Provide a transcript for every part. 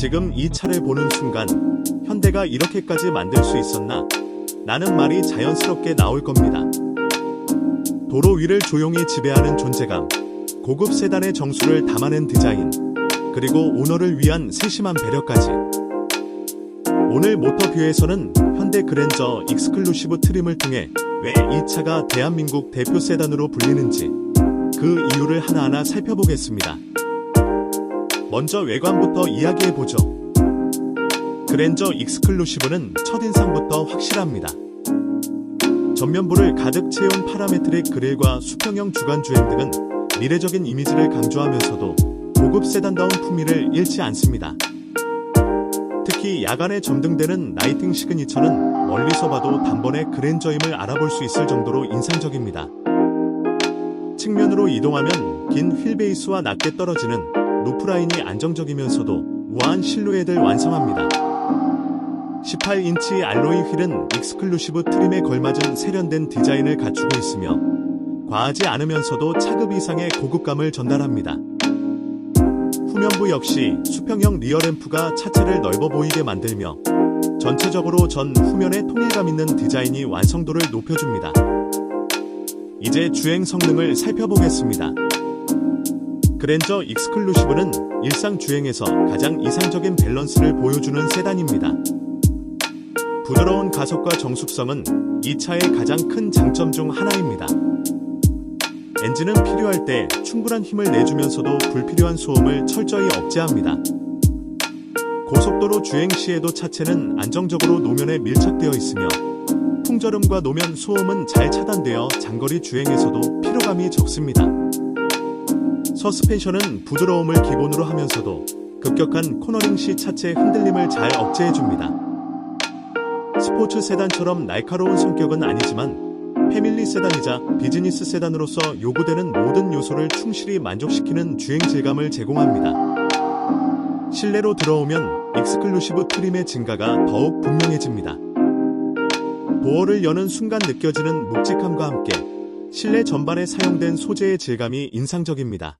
지금 이 차를 보는 순간 현대가 이렇게까지 만들 수 있었나? 라는 말이 자연스럽게 나올 겁니다. 도로 위를 조용히 지배하는 존재감, 고급 세단의 정수를 담아낸 디자인, 그리고 오너를 위한 세심한 배려까지. 오늘 모터뷰에서는 현대 그랜저 익스클루시브 트림을 통해 왜 이 차가 대한민국 대표 세단으로 불리는지 그 이유를 하나하나 살펴보겠습니다. 먼저 외관부터 이야기해보죠. 그랜저 익스클루시브는 첫인상부터 확실합니다. 전면부를 가득 채운 파라메트릭 그릴과 수평형 주간 주행 등은 미래적인 이미지를 강조하면서도 고급 세단다운 품위를 잃지 않습니다. 특히 야간에 점등되는 라이팅 시그니처는 멀리서 봐도 단번에 그랜저임을 알아볼 수 있을 정도로 인상적입니다. 측면으로 이동하면 긴 휠베이스와 낮게 떨어지는 루프라인이 안정적이면서도 우아한 실루엣을 완성합니다. 18인치 알로이 휠은 익스클루시브 트림에 걸맞은 세련된 디자인을 갖추고 있으며 과하지 않으면서도 차급 이상의 고급감을 전달합니다. 후면부 역시 수평형 리어램프가 차체를 넓어 보이게 만들며 전체적으로 전 후면에 통일감 있는 디자인이 완성도를 높여줍니다. 이제 주행 성능을 살펴보겠습니다. 그랜저 익스클루시브는 일상 주행에서 가장 이상적인 밸런스를 보여주는 세단입니다. 부드러운 가속과 정숙성은 이 차의 가장 큰 장점 중 하나입니다. 엔진은 필요할 때 충분한 힘을 내주면서도 불필요한 소음을 철저히 억제합니다. 고속도로 주행 시에도 차체는 안정적으로 노면에 밀착되어 있으며 풍절음과 노면 소음은 잘 차단되어 장거리 주행에서도 피로감이 적습니다. 서스펜션은 부드러움을 기본으로 하면서도 급격한 코너링 시 차체 흔들림을 잘 억제해줍니다. 스포츠 세단처럼 날카로운 성격은 아니지만 패밀리 세단이자 비즈니스 세단으로서 요구되는 모든 요소를 충실히 만족시키는 주행 질감을 제공합니다. 실내로 들어오면 익스클루시브 트림의 증가가 더욱 분명해집니다. 도어를 여는 순간 느껴지는 묵직함과 함께 실내 전반에 사용된 소재의 질감이 인상적입니다.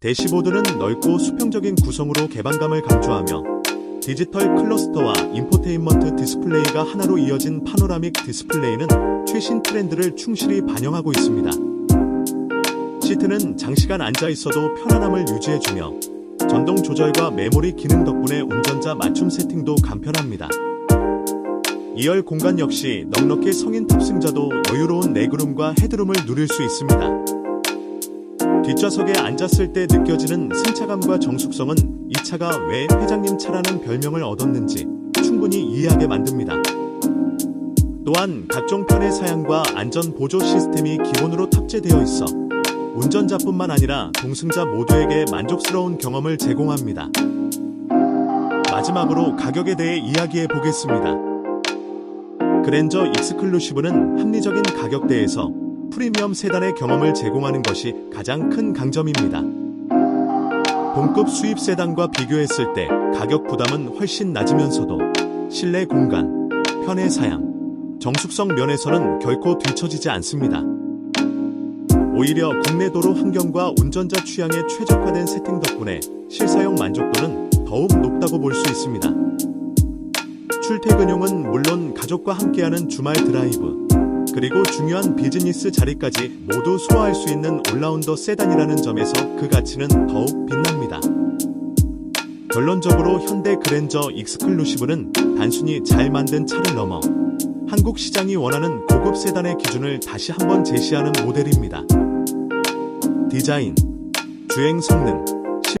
대시보드는 넓고 수평적인 구성으로 개방감을 강조하며 디지털 클러스터와 인포테인먼트 디스플레이가 하나로 이어진 파노라믹 디스플레이는 최신 트렌드를 충실히 반영하고 있습니다. 시트는 장시간 앉아 있어도 편안함을 유지해주며 전동 조절과 메모리 기능 덕분에 운전자 맞춤 세팅도 간편합니다. 2열 공간 역시 넉넉히 성인 탑승자도 여유로운 레그룸과 헤드룸을 누릴 수 있습니다. 뒷좌석에 앉았을 때 느껴지는 승차감과 정숙성은 이 차가 왜 회장님 차라는 별명을 얻었는지 충분히 이해하게 만듭니다. 또한 각종 편의 사양과 안전 보조 시스템이 기본으로 탑재되어 있어 운전자뿐만 아니라 동승자 모두에게 만족스러운 경험을 제공합니다. 마지막으로 가격에 대해 이야기해 보겠습니다. 그랜저 익스클루시브는 합리적인 가격대에서 프리미엄 세단의 경험을 제공하는 것이 가장 큰 강점입니다. 동급 수입 세단과 비교했을 때 가격 부담은 훨씬 낮으면서도 실내 공간, 편의 사양, 정숙성 면에서는 결코 뒤처지지 않습니다. 오히려 국내 도로 환경과 운전자 취향에 최적화된 세팅 덕분에 실사용 만족도는 더욱 높다고 볼 수 있습니다. 출퇴근용은 물론 가족과 함께하는 주말 드라이브, 그리고 중요한 비즈니스 자리까지 모두 소화할 수 있는 올라운더 세단이라는 점에서 그 가치는 더욱 빛납니다. 결론적으로 현대 그랜저 익스클루시브는 단순히 잘 만든 차를 넘어 한국 시장이 원하는 고급 세단의 기준을 다시 한번 제시하는 모델입니다. 디자인, 주행 성능,